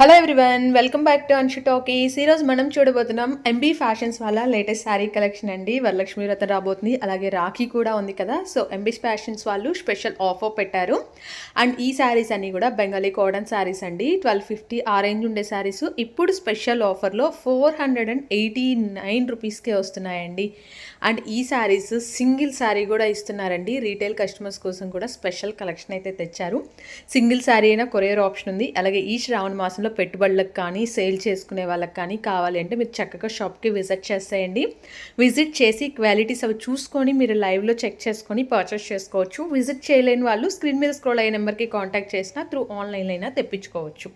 Hello everyone welcome back to Anshu talkies ఈరోజు మనం చూడబోతున్నాం ఎంబీ ఫ్యాషన్స్ వాళ్ళ లేటెస్ట్ శారీ కలెక్షన్ అండి. వరలక్ష్మి వ్రతం రాబోతుంది అలాగే రాఖీ కూడా ఉంది కదా. సో ఎంబీ ఫ్యాషన్స్ వాళ్ళు స్పెషల్ ఆఫర్ పెట్టారు. అండ్ ఈ శారీస్ అన్నీ కూడా బెంగాలీ కాటన్ శారీస్ అండి. ట్వెల్వ్ ఫిఫ్టీ ఆ రేంజ్ ఉండే శారీస్ ఇప్పుడు స్పెషల్ ఆఫర్లో four hundred and eighty nine రూపీస్కే వస్తున్నాయండి. అండ్ ఈ శారీస్ సింగిల్ శారీ కూడా ఇస్తున్నారండి. రీటైల్ కస్టమర్స్ కోసం కూడా స్పెషల్ కలెక్షన్ అయితే తెచ్చారు. సింగిల్ శారీ అయినా కొరియర్ ఆప్షన్ ఉంది. అలాగే ఈ శ్రావణ మాసంలో పెట్టుబడులకు కానీ సేల్ చేసుకునే వాళ్ళకి కానీ కావాలి అంటే మీరు చక్కగా షాప్కి విజిట్ చేసేయండి. విజిట్ చేసి క్వాలిటీస్ అవి చూసుకొని మీరు లైవ్లో చెక్ చేసుకొని పర్చేస్ చేసుకోవచ్చు. విజిట్ చేయలేని వాళ్ళు స్క్రీన్ మీద స్క్రోల్ అయ్యే నెంబర్కి కాంటాక్ట్ చేసినా త్రూ ఆన్లైన్లో అయినా తెప్పించుకోవచ్చు.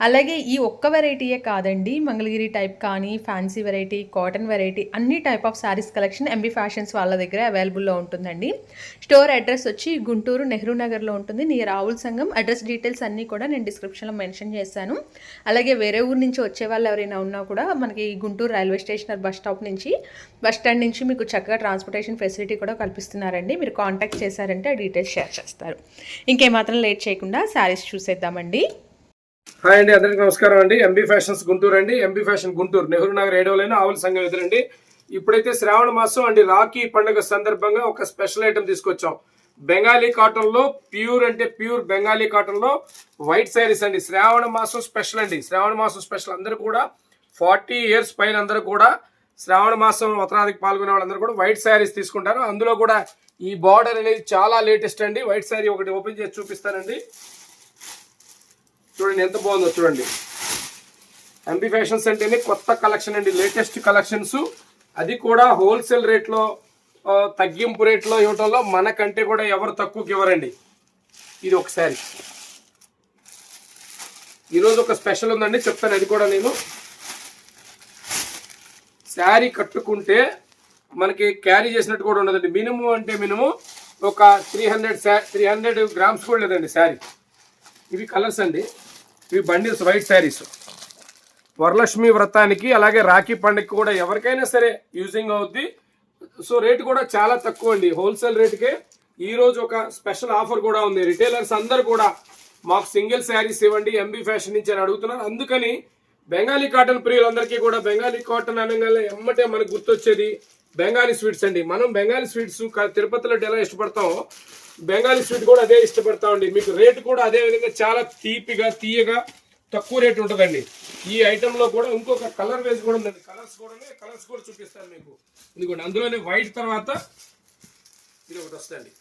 అలాగే ఈ ఒక్క వెరైటీయే కాదండి. మంగళగిరి టైప్ కానీ ఫ్యాన్సీ వెరైటీ కాటన్ వెరైటీ అన్ని type of saris collection MB fashions వాళ్ళ దగ్గర అవైలబుల్లో ఉంటుందండి. స్టోర్ అడ్రస్ వచ్చి గుంటూరు నెహ్రూ నగర్లో ఉంటుంది. నీ రాహుల్ సంఘం అడ్రస్ డీటెయిల్స్ అన్నీ కూడా నేను డిస్క్రిప్షన్లో మెన్షన్ చేశాను. అలాగే వేరే ఊరు నుంచి వచ్చే వాళ్ళు ఎవరైనా ఉన్నా కూడా మనకి Guntur railway station bus stop నుంచి బస్ స్టాండ్ నుంచి మీకు చక్కగా ట్రాన్స్పోర్టేషన్ ఫెసిలిటీ కూడా కల్పిస్తున్నారండి. మీరు కాంటాక్ట్ చేశారంటే ఆ డీటెయిల్స్ షేర్ చేస్తారు. ఇంకేమాత్రం లేట్ చేయకుండా శారీస్ చూసేద్దామండి. హాయ్ అండి అందరికి నమస్కారం అండి. ఎంబీ ఫ్యాషన్స్ గుంటూరు అండి. MB fashion Guntur. Nehru Nagar ఏడవలైన ఆవుల సంఘం ఎదురండి. ఇప్పుడైతే శ్రావణ మాసం అండి. రాఖీ పండుగ సందర్భంగా ఒక స్పెషల్ ఐటమ్ తీసుకొచ్చాం. బెంగాలీ కాటన్లో ప్యూర్ అంటే ప్యూర్ బెంగాలీ కాటన్లో వైట్ శారీస్ అండి. శ్రావణ మాసం స్పెషల్ అండి. శ్రావణ మాసం స్పెషల్ అందరూ కూడా ఫార్టీ ఇయర్స్ పైన అందరూ కూడా శ్రావణ మాసం ఉత్తరాదికి పాల్గొనే వాళ్ళందరూ కూడా వైట్ శారీస్ తీసుకుంటారు. అందులో కూడా ఈ బార్డర్ అనేది చాలా లేటెస్ట్ అండి. వైట్ శారీ ఒకటి ఓపెన్ చేసి చూపిస్తానండి. చూడండి ఎంత బాగుందో చూడండి. ఎంపీ ఫ్యాషన్స్ అంటేనే కొత్త కలెక్షన్ అండి లేటెస్ట్ కలెక్షన్స్ అది కూడా హోల్సేల్ రేట్లో తగ్గింపు రేట్లో ఇవ్వటంలో మనకంటే కూడా ఎవరు తక్కువకి ఇవ్వరండి. ఇది ఒకసారి ఈరోజు ఒక స్పెషల్ ఉందండి చెప్తాను అది కూడా నేను. శారీ కట్టుకుంటే మనకి క్యారీ చేసినట్టు కూడా ఉండదండి మినిమం అంటే మినిమం ఒక three hundred three hundred grams కూడా లేదండి శారీ. ఇవి కలర్స్ అండి. ఇవి బండిల్స్ వైట్ శారీస్ వరలక్ష్మి వ్రతానికి అలాగే రాఖీ పండుగకి కూడా ఎవరికైనా సరే యూజింగ్ అవుద్ది. సో రేట్ కూడా చాలా తక్కువ అండి. హోల్సేల్ రేట్కే ఈరోజు ఒక స్పెషల్ ఆఫర్ కూడా ఉంది. రిటైలర్స్ అందరు కూడా మాకు సింగిల్ శారీస్ ఇవ్వండి ఎంబీ ఫ్యాషన్ నుంచి అని అడుగుతున్నారు. అందుకని బెంగాలీ కాటన్ ప్రియులందరికీ కూడా బెంగాలీ కాటన్ అనగానే ఎమ్మటే మనకు గుర్తొచ్చేది బెంగాలీ స్వీట్స్ అండి. మనం బెంగాలీ స్వీట్స్ తిరుపతిలో ఎలా ఇష్టపడతామో బెంగాలీ స్వీట్ కూడా అదే ఇష్టపడతామండి మీకు రేట్ కూడా అదే విధంగా చాలా తీపిగా తీయగా తక్కువ రేట్ ఉంటుందండి. ఈ ఐటెంలో కూడా ఇంకొక కలర్ వేసి కూడా ఉందండి. కలర్స్ కూడా కలర్స్ కూడా చూపిస్తాను మీకు. ఎందుకంటే అందులోనే వైట్ తర్వాత ఇది ఒకటి వస్తుంది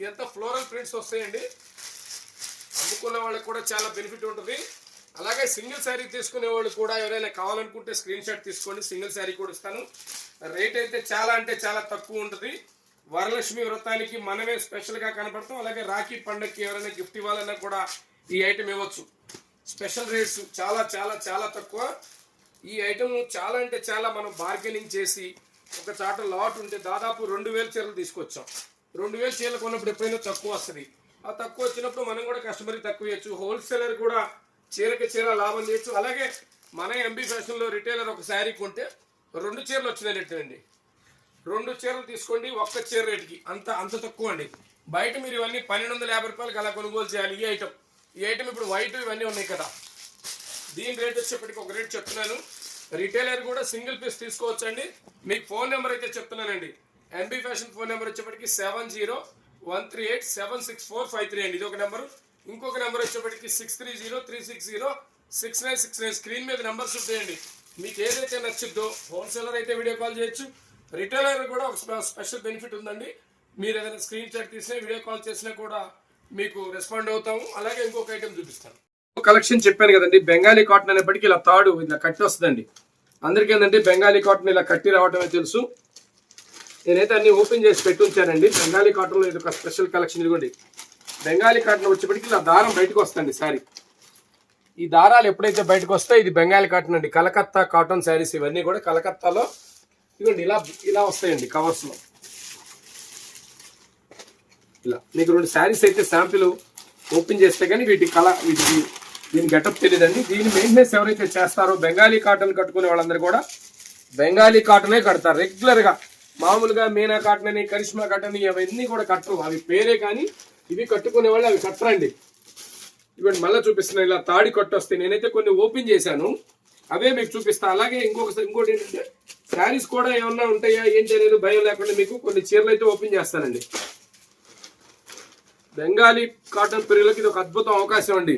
ఇదంతా ఫ్లోరల్ ప్రింట్స్ వస్తాయండి. అమ్ముకున్న వాళ్ళకి కూడా చాలా బెనిఫిట్ ఉంటుంది. అలాగే సింగిల్ శారీ తీసుకునే వాళ్ళు కూడా ఎవరైనా కావాలనుకుంటే స్క్రీన్ షాట్ తీసుకోండి. సింగిల్ శారీ కూడా ఇస్తాను. రేట్ అయితే చాలా అంటే చాలా తక్కువ ఉంటుంది. వరలక్ష్మి వ్రతానికి మనమే స్పెషల్గా కనపడతాం. అలాగే రాఖీ పండుగకి ఎవరైనా గిఫ్ట్ ఇవ్వాలన్నా కూడా ఈ ఐటెం ఇవ్వచ్చు. స్పెషల్ రేట్స్ చాలా చాలా చాలా తక్కువ. ఈ ఐటెం చాలా అంటే చాలా మనం బార్గెనింగ్ చేసి ఒక చాట లాట్ ఉంటే దాదాపు రెండు వేల చీరలు తీసుకొచ్చాం. రెండు వేల చీరలు కొన్నప్పుడు ఎప్పుడైనా తక్కువ వస్తుంది. ఆ తక్కువ వచ్చినప్పుడు మనం కూడా కస్టమర్కి తక్కువ ఇవ్వచ్చు. హోల్సేలర్ కూడా చీరకి చీర లాభం చేయొచ్చు. అలాగే మన ఎంబీ ఫ్యాషన్లో రిటైలర్ ఒక శారీ కొంటే రెండు చీరలు వచ్చినాయండి రెండు చీరలు తీసుకోండి ఒక్క చీర రేటుకి. అంత అంత తక్కువ అండి. బయట మీరు ఇవన్నీ పన్నెండు వందల యాభై రూపాయలకి అలా కొనుగోలు చేయాలి. ఈ ఐటమ్ ఈ ఐటమ్ ఇప్పుడు వైట్ ఇవన్నీ ఉన్నాయి కదా. దీని రేట్ వచ్చేప్పటికి ఒక రేట్ చెప్తున్నాను. రిటైలర్ కూడా సింగిల్ పీస్ తీసుకోవచ్చండి. మీకు ఫోన్ నెంబర్ అయితే చెప్తున్నానండి. ఎంబీ ఫ్యాషన్ ఫోన్ నెంబర్ వచ్చేప్పటికి seven zero one three eight seven six four five three అండి. ఇది ఒక నెంబర్. ఇంకొక నెంబర్ వచ్చేప్పటికి six three zero three six zero six nine six nine. Screen మీద నెంబర్స్ ఉంటాయండి. మీకు ఏదైతే నచ్చుద్దో హోల్సేలర్ అయితే వీడియో కాల్ చేయొచ్చు. రిటైలర్ కూడా ఒక స్పెషల్ బెనిఫిట్ ఉందండి. మీరు ఏదైనా స్క్రీన్ షాట్ తీసినా వీడియో కాల్ చేసినా కూడా మీకు రెస్పాండ్ అవుతాము. అలాగే ఇంకొక ఐటెం చూపిస్తాను. కలెక్షన్ చెప్పాను కదండి బెంగాలీ కాటన్ అనేప్పటికీ ఇలా తాడు ఇలా కట్టి వస్తుందండి. అందరికీ ఏంటంటే బెంగాలీ కాటన్ ఇలా కట్టి రావటమే తెలుసు. నేనైతే అన్ని ఓపెన్ చేసి పెట్టి ఉంచానండి. బెంగాలీ కాటన్లో ఇది ఒక స్పెషల్ కలెక్షన్ ఇదిగోండి. బెంగాలీ కాటన్ వచ్చేప్పటికి ఇలా దారం బయటకు వస్తుంది సారీ. ఈ దారాలు ఎప్పుడైతే బయటకు వస్తాయో ఇది బెంగాలీ కాటన్ అండి. కలకత్తా కాటన్ శారీస్ ఇవన్నీ కూడా కలకత్తాలో ఇదిగోండి ఇలా ఇలా వస్తాయండి కవర్స్లో ఇలా మీకు రెండు శారీస్ అయితే శాంపిల్ ఓపెన్ చేస్తే కానీ వీటి కల వీటికి దీని గెటప్ తెలియదండి. దీని మెయింటెనెన్స్ ఎవరైతే చేస్తారో బెంగాలీ కాటన్ కట్టుకునే వాళ్ళందరూ కూడా బెంగాలీ కాటనే కడతారు. రెగ్యులర్గా మామూలుగా మీనా కాటన్ అని కరిష్మా కాటన్ అవన్నీ కూడా కట్టరు. అవి పేరే కానీ ఇవి కట్టుకునే వాళ్ళు అవి కట్టరండి. ఇవన్నీ మళ్ళీ చూపిస్తున్నాను ఇలా తాడి కట్టు వస్తే నేనైతే కొన్ని ఓపెన్ చేశాను. అవే మీకు చూపిస్తా. అలాగే ఇంకొక ఇంకోటి ఏంటంటే శారీస్ కూడా ఏమన్నా ఉంటాయా ఏంటి అనేది భయం లేకుండా మీకు కొన్ని చీరలు అయితే ఓపెన్ చేస్తానండి. బెంగాలీ కాటన్ పిల్లలకి ఇది ఒక అద్భుతం అవకాశం అండి.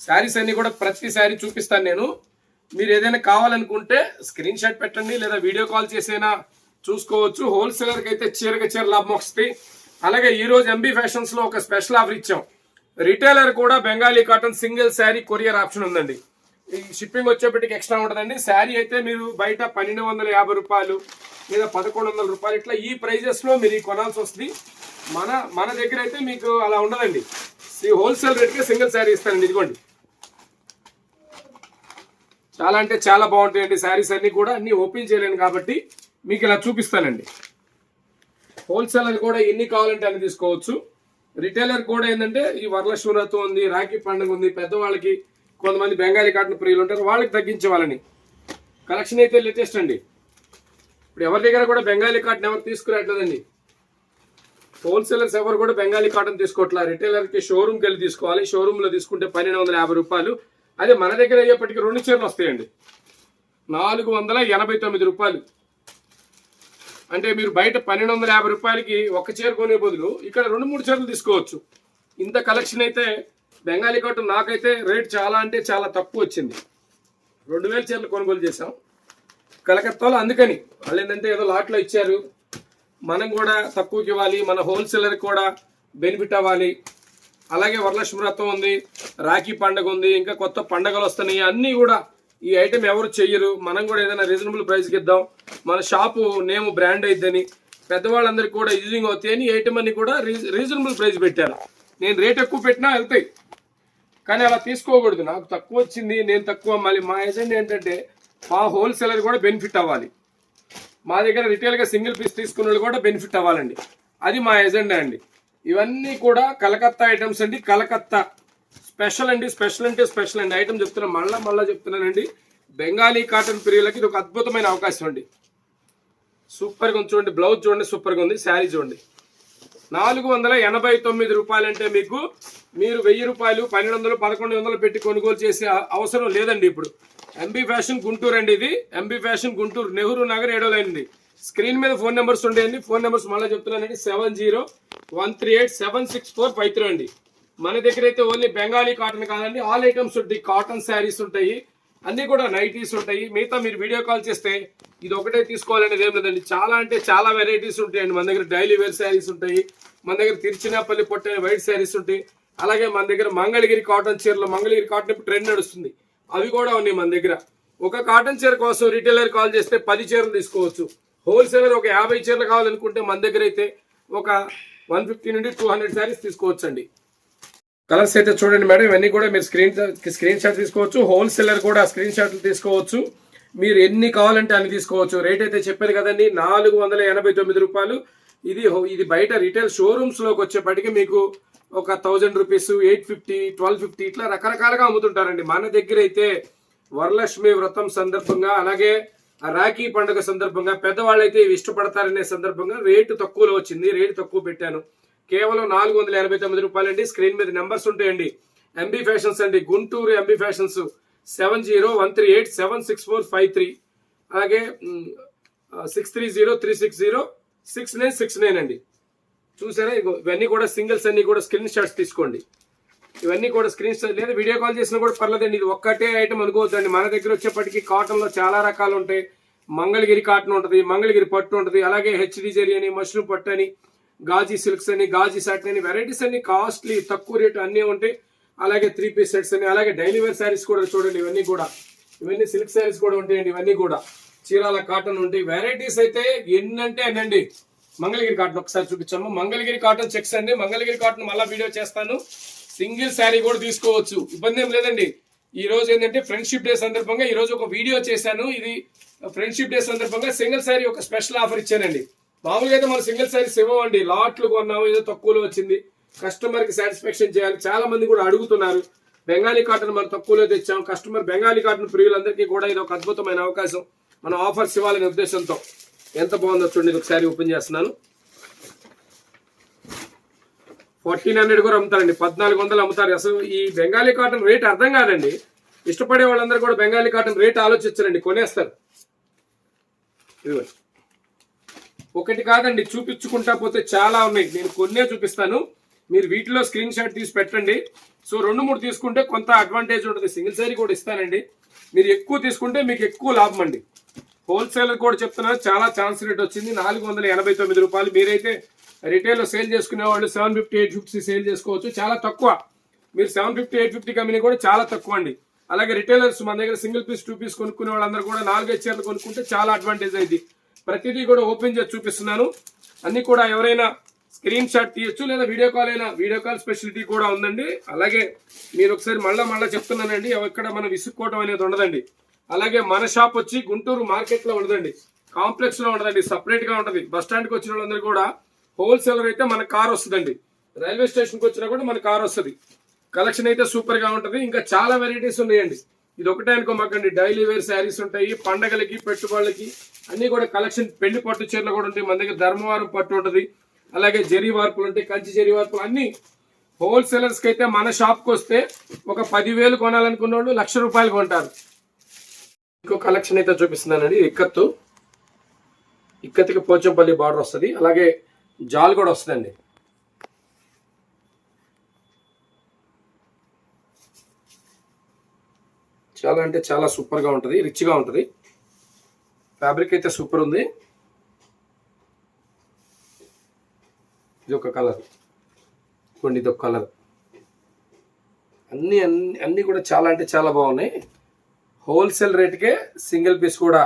శారీస్ అన్ని కూడా ప్రతి శారీ చూపిస్తాను నేను. మీరు ఏదైనా కావాలనుకుంటే స్క్రీన్ షాట్ పెట్టండి లేదా వీడియో కాల్ చేసైనా చూసుకోవచ్చు. హోల్సేలర్కి అయితే చీరగా చీర లాభం వస్తుంది అలాగే ఈరోజు ఎంబీ ఫ్యాషన్స్లో ఒక స్పెషల్ ఆఫర్ ఇచ్చాం. రిటైలర్ కూడా Bengali cotton single sari courier option ఉందండి. ఈ షిప్పింగ్ వచ్చేప్పటికి ఎక్స్ట్రా ఉంటుందండి. శారీ అయితే మీరు బయట పన్నెండు వందల యాభై రూపాయలు లేదా పదకొండు వందల రూపాయలు ఇట్లా ఈ ప్రైజెస్లో మీరు కొనాల్సి వస్తుంది. మన మన దగ్గర అయితే మీకు అలా ఉండదండి. ఈ హోల్సేల్ రేట్కి సింగిల్ శారీ ఇస్తానండి ఇదిగోండి. చాలా అంటే చాలా బాగుంటాయండి శారీస్ అన్నీ కూడా. అన్నీ ఓపెన్ చేయలేను కాబట్టి మీకు ఇలా చూపిస్తానండి. హోల్సేల్ అని కూడా ఎన్ని కావాలంటే అన్ని తీసుకోవచ్చు. రిటైలర్ కూడా ఏంటంటే ఈ వరలక్ష్మి వ్రతం ఉంది రాఖీ పండుగ ఉంది పెద్దవాళ్ళకి కొంతమంది బెంగాలీ కాటన్ ప్రియులు ఉంటారు వాళ్ళకి తగ్గించే వాళ్ళని. కలెక్షన్ అయితే లేటెస్ట్ అండి. ఇప్పుడు ఎవరి దగ్గర కూడా బెంగాలీ కాటన్ ఎవరు తీసుకురావట్లేదండి. హోల్సేలర్స్ ఎవరు కూడా బెంగాలీ కాటన్ తీసుకోవట్లా రిటైలర్కి షోరూమ్కి వెళ్ళి తీసుకోవాలి. షోరూంలో తీసుకుంటే పన్నెండు వందల యాభై రూపాయలు. అదే మన దగ్గర అయ్యేప్పటికి రెండు చీరలు వస్తాయండి. నాలుగు వందల ఎనభై తొమ్మిది రూపాయలు. అంటే మీరు బయట పన్నెండు వందల యాభై రూపాయలకి ఒక చీర కొనే బదులు ఇక్కడ రెండు మూడు చీరలు తీసుకోవచ్చు. ఇంత కలెక్షన్ అయితే బెంగాలీ కాటన్ నాకైతే రేట్ చాలా అంటే చాలా తక్కువ వచ్చింది. రెండు వేల చీరలు కొనుగోలు చేశాం. కలకత్తాలో అందుకని వాళ్ళు ఏంటంటే ఏదో లాట్లో ఇచ్చారు. మనం కూడా తక్కువకి ఇవ్వాలి మన హోల్సేలర్ కూడా బెనిఫిట్ అవ్వాలి. అలాగే వరలక్ష్మి వ్రతం ఉంది రాఖీ పండగ ఉంది ఇంకా కొత్త పండగలు వస్తున్నాయి. అన్నీ కూడా ఈ ఐటెం ఎవరు చెయ్యరు. మనం కూడా ఏదైనా రీజనబుల్ ప్రైస్కి ఇద్దాం. మన షాపు నేమ్ బ్రాండ్ అయిద్దని. పెద్దవాళ్ళందరికీ కూడా యూజింగ్ అవుతాయి అని ఈ ఐటెం అన్ని కూడా రీజనబుల్ ప్రైస్ పెట్టారు. నేను రేట్ ఎక్కువ పెట్టినా వెళ్తాయి. కానీ అలా తీసుకోకూడదు. నాకు తక్కువ వచ్చింది నేను తక్కువ మళ్ళీ మా ఏజెంట్ ఏంటంటే మా హోల్సేలర్ కూడా బెనిఫిట్ అవ్వాలి. మా దగ్గర రిటైల్గా సింగిల్ పీస్ తీసుకున్న వాళ్ళు కూడా బెనిఫిట్ అవ్వాలండి. అది మా ఎజెండా అండి. ఇవన్నీ కూడా కలకత్తా ఐటమ్స్ అండి. కలకత్తా స్పెషల్ అండి స్పెషల్ అంటే స్పెషల్ అండి. ఐటమ్ చెప్తున్నా మళ్ళా మళ్ళా చెప్తున్నానండి. బెంగాలీ కాటన్ ప్రియులకి ఇది ఒక అద్భుతమైన అవకాశం అండి. సూపర్గా ఉంది చూడండి బ్లౌజ్ చూడండి సూపర్గా ఉంది శారీ చూడండి. నాలుగు వందల ఎనభై తొమ్మిది రూపాయలు అంటే మీకు మీరు వెయ్యి రూపాయలు పన్నెండు వందలు పదకొండు వందలు పెట్టి కొనుగోలు చేసే అవసరం లేదండి ఇప్పుడు. ఎంబీ ఫ్యాషన్ గుంటూరు అండి ఇది. ఎంబీ ఫ్యాషన్ గుంటూరు నెహ్రూ నగర్ ఏడో లైన్ స్క్రీన్ మీద ఫోన్ నెంబర్స్ ఉండేయండి. ఫోన్ నెంబర్స్ మళ్ళీ చెప్తున్నానండి seven zero one three eight seven six four five three అండి. మన దగ్గర అయితే ఓన్లీ బెంగాలీ కాటన్ కాదండి. ఆల్ ఐటమ్స్ ఉంటాయి. కాటన్ శారీస్ ఉంటాయి. అన్ని కూడా నైటీస్ ఉంటాయి. మిగతా మీరు వీడియో కాల్ చేస్తే ఇది ఒకటే తీసుకోవాలనేది ఏం లేదండి. చాలా అంటే చాలా వెరైటీస్ ఉంటాయండి. మన దగ్గర డైలీ వేర్ శారీస్ ఉంటాయి. మన దగ్గర తిరుచినాపల్లి పొట్ట వైట్ శారీస్ ఉంటాయి. అలాగే మన దగ్గర మంగళగిరి కాటన్ చీరలు మంగళగిరి కాటన్ ఇప్పుడు ట్రెండ్ నడుస్తుంది. అవి కూడా ఉన్నాయి మన దగ్గర. ఒక కాటన్ చీర కోసం రిటైలర్ కాల్ చేస్తే పది చీరలు తీసుకోవచ్చు. హోల్సేలర్ ఒక యాభై చీరలు కావాలనుకుంటే మన దగ్గర అయితే ఒక వన్ ఫిఫ్టీ నుండి టూ హండ్రెడ్ శారీస్ తీసుకోవచ్చండి. కలర్స్ అయితే చూడండి మేడం ఇవన్నీ కూడా మీరు స్క్రీన్ స్క్రీన్ షాట్ తీసుకోవచ్చు. హోల్సేలర్ కూడా స్క్రీన్ షాట్లు తీసుకోవచ్చు. మీరు ఎన్ని కావాలంటే అన్ని తీసుకోవచ్చు. రేట్ అయితే చెప్పారు కదండి నాలుగు వందల ఎనభై తొమ్మిది రూపాయలు. ఇది హో- ఇది బయట రిటైల్ షోరూమ్స్లోకి వచ్చేప్పటికి మీకు ఒక thousand rupees eight fifty twelve fifty ఇట్లా రకరకాలుగా అమ్ముతుంటారండి. మన దగ్గర అయితే వరలక్ష్మి వ్రతం సందర్భంగా అలాగే రాఖీ పండుగ సందర్భంగా పెద్దవాళ్ళు అయితే ఇవి ఇష్టపడతారనే సందర్భంగా రేటు తక్కువలో వచ్చింది. రేటు తక్కువ పెట్టాను. కేవలం నాలుగు వందల ఎనభై తొమ్మిది రూపాయలండి. స్క్రీన్ మీద నెంబర్స్ ఉంటాయండి. ఎంబీ ఫ్యాషన్స్ అండి. Guntur MB fashions seven zero one three eight seven six four five three అలాగే six three zero three six zero six nine six nine అండి. చూసారా? ఇవన్నీ కూడా సింగిల్స్ అన్ని కూడా స్క్రీన్ షాట్స్ తీసుకోండి. ఇవన్నీ కూడా స్క్రీన్ షాట్ లేదా వీడియో కాల్ చేసినా కూడా పర్లేదండి. ఇది ఒక్కటే ఐటమ్ అనుకోవద్దండి. మన దగ్గర వచ్చేప్పటికి కాటన్లో చాలా రకాలు ఉంటాయి. మంగళగిరి కాటన్ ఉంటుంది మంగళగిరి పట్టు ఉంటుంది. అలాగే హెచ్డి జరీ అని మష్రూమ్ పట్టు అని గాజీ సిల్క్స్ అని గాజీ సాటిన్ అని వెరైటీస్ అన్ని కాస్ట్లీ తక్కువ రేటు అన్నీ ఉంటాయి. అలాగే త్రీ పీస్ సెట్స్ అని అలాగే డైలీ వేర్ శారీస్ కూడా చూడండి ఇవన్నీ కూడా. ఇవన్నీ సిల్క్ శారీస్ కూడా ఉంటాయండి ఇవన్నీ కూడా. చీరాల కాటన్ ఉంటాయి. వెరైటీస్ అయితే ఎన్నంటే అనండి మంగళగిరి కాటన్ ఒకసారి చూపించాము మంగళగిరి కాటన్ చెక్స్ అండి. మంగళగిరి కాటన్ మళ్ళీ వీడియో చేస్తాను. సింగిల్ శారీ కూడా తీసుకోవచ్చు. ఇబ్బంది ఏం లేదండి. ఈ రోజు ఏంటంటే ఫ్రెండ్షిప్ డే సందర్భంగా ఈ రోజు ఒక వీడియో చేశాను. ఇది ఫ్రెండ్షిప్ డే సందర్భంగా సింగిల్ శారీ ఒక స్పెషల్ ఆఫర్ ఇచ్చానండి. మామూలుగా అయితే మనం సింగిల్ శారీస్ ఇవ్వండి లాట్లు కొన్నాము ఏదో తక్కువలో వచ్చింది. కస్టమర్కి సాటిస్ఫాక్షన్ చేయాలి. చాలా మంది కూడా అడుగుతున్నారు. బెంగాలీ కాటన్ మనం తక్కువలో తెచ్చాం. కస్టమర్ బెంగాలీ కాటన్ ప్రియులందరికీ కూడా ఇది ఒక అద్భుతమైన అవకాశం. మనం ఆఫర్స్ ఇవ్వాలనే ఉద్దేశంతో. ఎంత బాగుందో చూడండి ఒకసారి ఓపెన్ చేస్తున్నాను. ఫోర్టీన్ హండ్రెడ్ కూడా అమ్ముతారండి. పద్నాలుగు వందలు అమ్ముతారు. అసలు ఈ బెంగాలీ కాటన్ రేట్ అర్థం కాదండి. ఇష్టపడే వాళ్ళందరూ కూడా బెంగాలీ కాటన్ రేట్ ఆలోచించారండి. కొనేస్తారు. ఇదిగో ఒకటి కాదండి చూపించుకుంటా పోతే చాలా ఉన్నాయి. నేను కొన్నే చూపిస్తాను. మీరు వీటిలో స్క్రీన్ షాట్ తీసి పెట్టండి. సో రెండు మూడు తీసుకుంటే కొంత అడ్వాంటేజ్ ఉంటుంది. సింగిల్ సారీ కూడా ఇస్తానండి. మీరు ఎక్కువ తీసుకుంటే మీకు ఎక్కువ లాభం అండి. హోల్సేలర్ కూడా చెప్తున్నారు చాలా ఛాన్స్ రేట్ వచ్చింది. నాలుగు వందల ఎనభై తొమ్మిది రూపాయలు. మీరైతే రిటైల్లో సేల్ చేసుకునే వాళ్ళు seven fifty eight fifty sale చేసుకోవచ్చు. చాలా తక్కువ. మీరు seven fifty eight fifty company కూడా చాలా తక్కువ అండి. అలాగే రిటైలర్స్ మన దగ్గర సింగిల్ పీస్ టూ పీస్ కొనుక్కునే వాళ్ళందరూ కూడా నాలుగైదు చీరలు కొనుక్కుంటే చాలా అడ్వాంటేజ్ అయింది. ప్రతిదీ కూడా ఓపెన్ చేసి చూపిస్తున్నాను. అన్ని కూడా ఎవరైనా స్క్రీన్ షాట్ తీయొచ్చు లేదా వీడియో కాల్ అయినా వీడియో కాల్ స్పెషాలిటీ కూడా ఉందండి. అలాగే మీరు ఒకసారి మళ్ళా మళ్ళా చెప్తున్నానండి ఎక్కడ మనం విసుక్కోవడం అనేది ఉండదండి. అలాగే మన షాప్ వచ్చి గుంటూరు మార్కెట్లో ఉండదండి. కాంప్లెక్స్లో ఉండదండి సపరేట్గా ఉంటుంది ఉంటది. బస్ వచ్చిన వాళ్ళందరూ కూడా హోల్సేలర్ అయితే మన కార్ వస్తుందండి. రైల్వే స్టేషన్కి వచ్చినా కూడా మన కార్ వస్తుంది. కలెక్షన్ అయితే సూపర్గా ఉంటుంది. ఇంకా చాలా వెరైటీస్ ఉన్నాయండి. ఇది ఒకటే అనుకోమాకండి. డైలీ వేర్ శారీస్ ఉంటాయి పండగలకి పెట్టుబడులకి అన్ని కూడా కలెక్షన్ పెళ్ళి పట్టు చీరలు కూడా ఉంటాయి. మన దగ్గర ధర్మవరం పట్టు ఉంటుంది అలాగే జరీ వార్పులు ఉంటాయి కంచి జరీ వార్పులు అన్ని హోల్సేలర్స్కి అయితే మన షాప్కి వస్తే ఒక పదివేలు కొనాలనుకున్న వాళ్ళు లక్ష రూపాయలు కొంటారు. ఇంకో కలెక్షన్ అయితే చూపిస్తున్నానండి. ఇక్కత్తు ఇక్కత్తుకి పోచంపల్లి బార్డర్ వస్తుంది. అలాగే జాల్ కూడా వస్తుందండి. చాలా అంటే చాలా సూపర్గా ఉంటుంది రిచ్గా ఉంటుంది. ఫ్యాబ్రిక్ అయితే సూపర్ ఉంది. ఇది ఒక కలర్. కొన్ని ఇది ఒక కలర్. అన్నీ అన్ని అన్నీ కూడా చాలా అంటే చాలా బాగున్నాయి. హోల్సేల్ రేట్కే సింగిల్ పీస్ కూడా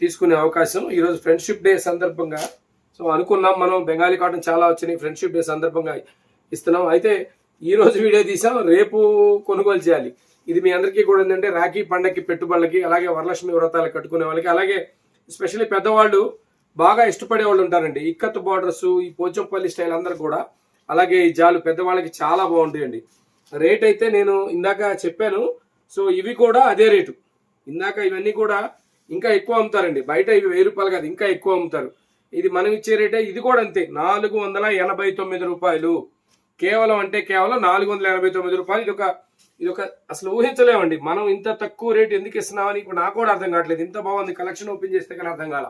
తీసుకునే అవకాశం. ఈరోజు ఫ్రెండ్షిప్ డే సందర్భంగా సో అనుకున్నాం మనం బెంగాలీ కాటన్ చాలా వచ్చినాయి ఫ్రెండ్షిప్ డే సందర్భంగా ఇస్తున్నాం. అయితే ఈరోజు వీడియో తీసాం రేపు కొనుగోలు చేయాలి. ఇది మీ అందరికీ కూడా ఏంటంటే రాఖీ పండగకి పెట్టుబడులకి అలాగే వరలక్ష్మి వ్రతాలు కట్టుకునే వాళ్ళకి అలాగే ఎస్పెషల్లీ పెద్దవాళ్ళు బాగా ఇష్టపడే వాళ్ళు ఉంటారండి. ఇక్కత్ బార్డర్స్ ఈ పోచంపల్లి స్టైల్ అందరు కూడా అలాగే ఈ జాలు పెద్దవాళ్ళకి చాలా బాగుంటాయండి. రేట్ అయితే నేను ఇందాక చెప్పాను. సో ఇవి కూడా అదే రేటు. ఇందాక ఇవన్నీ కూడా ఇంకా ఎక్కువ అమ్ముతారండి. బయట ఇవి వెయ్యి రూపాయలు కాదు ఇంకా ఎక్కువ అమ్ముతారు. ఇది మనం ఇచ్చే రేటే ఇది కూడా అంతే. నాలుగు వందల ఎనభై తొమ్మిది రూపాయలు. కేవలం అంటే కేవలం నాలుగు వందల ఎనభై తొమ్మిది రూపాయలు. ఇది ఒక ఇది ఒక అసలు ఊహించలేమండి. మనం ఇంత తక్కువ రేటు ఎందుకు ఇస్తున్నామని ఇప్పుడు నాకు కూడా అర్థం కావట్లేదు. ఇంత బాగుంది. కలెక్షన్ ఓపెన్ చేస్తే కానీ అర్థం కాల.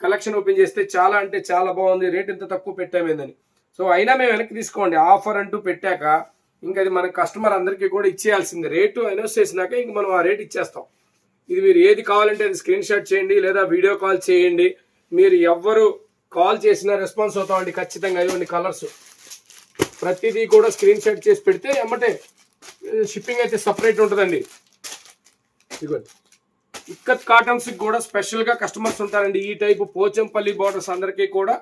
కలెక్షన్ ఓపెన్ చేస్తే చాలా అంటే చాలా బాగుంది. రేట్ ఇంత తక్కువ పెట్టామేందని సో అయినా మేము వెనక్కి తీసుకోండి. ఆఫర్ అంటూ పెట్టాక ఇంకా అది మన కస్టమర్ అందరికీ కూడా ఇచ్చేయాల్సింది. రేటు అనౌన్స్ చేసినాక ఇంక మనం ఆ రేట్ ఇచ్చేస్తాం. ఇది మీరు ఏది కావాలంటే అది స్క్రీన్ షాట్ చేయండి లేదా వీడియో కాల్ చేయండి. మీరు ఎవ్వరు కాల్ చేసినా రెస్పాన్స్ అవుతామండి. ఖచ్చితంగా. ఇవ్వండి కలర్స్. ప్రతిదీ కూడా స్క్రీన్ షాట్ చేసి పెడితే ఎమ్మటే షిప్పింగ్ అయితే సపరేట్ ఉంటుందండి. ఇదిగోండి ఇక్కత్ కాటన్స్కి కూడా స్పెషల్గా కస్టమర్స్ ఉంటారండి. ఈ టైపు పోచంపల్లి బార్డర్స్ అందరికీ కూడా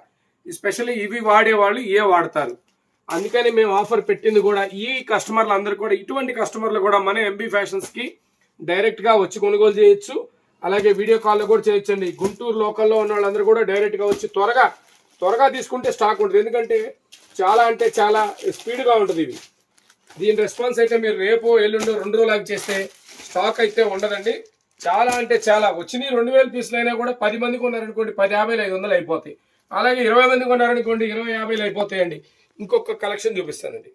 స్పెషల్లీ ఇవి వాడేవాళ్ళు ఏ వాడతారు. అందుకని మేము ఆఫర్ పెట్టింది కూడా ఈ కస్టమర్లు అందరు కూడా ఇటువంటి కస్టమర్లు కూడా మన ఎంబీ ఫ్యాషన్స్కి వచ్చి కొనుగోలు చేయొచ్చు. అలాగే వీడియో కాల్లో కూడా చేయొచ్చండి. గుంటూరు లోకల్లో ఉన్న వాళ్ళందరూ కూడా డైరెక్ట్గా వచ్చి త్వరగా త్వరగా తీసుకుంటే స్టాక్ ఉంటుంది. ఎందుకంటే చాలా అంటే చాలా స్పీడ్గా ఉంటుంది ఇవి. దీని రెస్పాన్స్ అయితే మీరు రేపు ఎల్లుండి రెండు రోజులకు చేస్తే స్టాక్ అయితే ఉండదండి. చాలా అంటే చాలా. వచ్చినాయి రెండు వేల పీసులు అయినా కూడా పది మంది కొన్నారనుకోండి పది యాభైలు ఐదు వందలు అయిపోతాయి. అలాగే ఇరవై మంది కొన్నారనుకోండి ఇరవై యాభైలు అయిపోతాయండి. ఇంకొక కలెక్షన్ చూపిస్తానండి.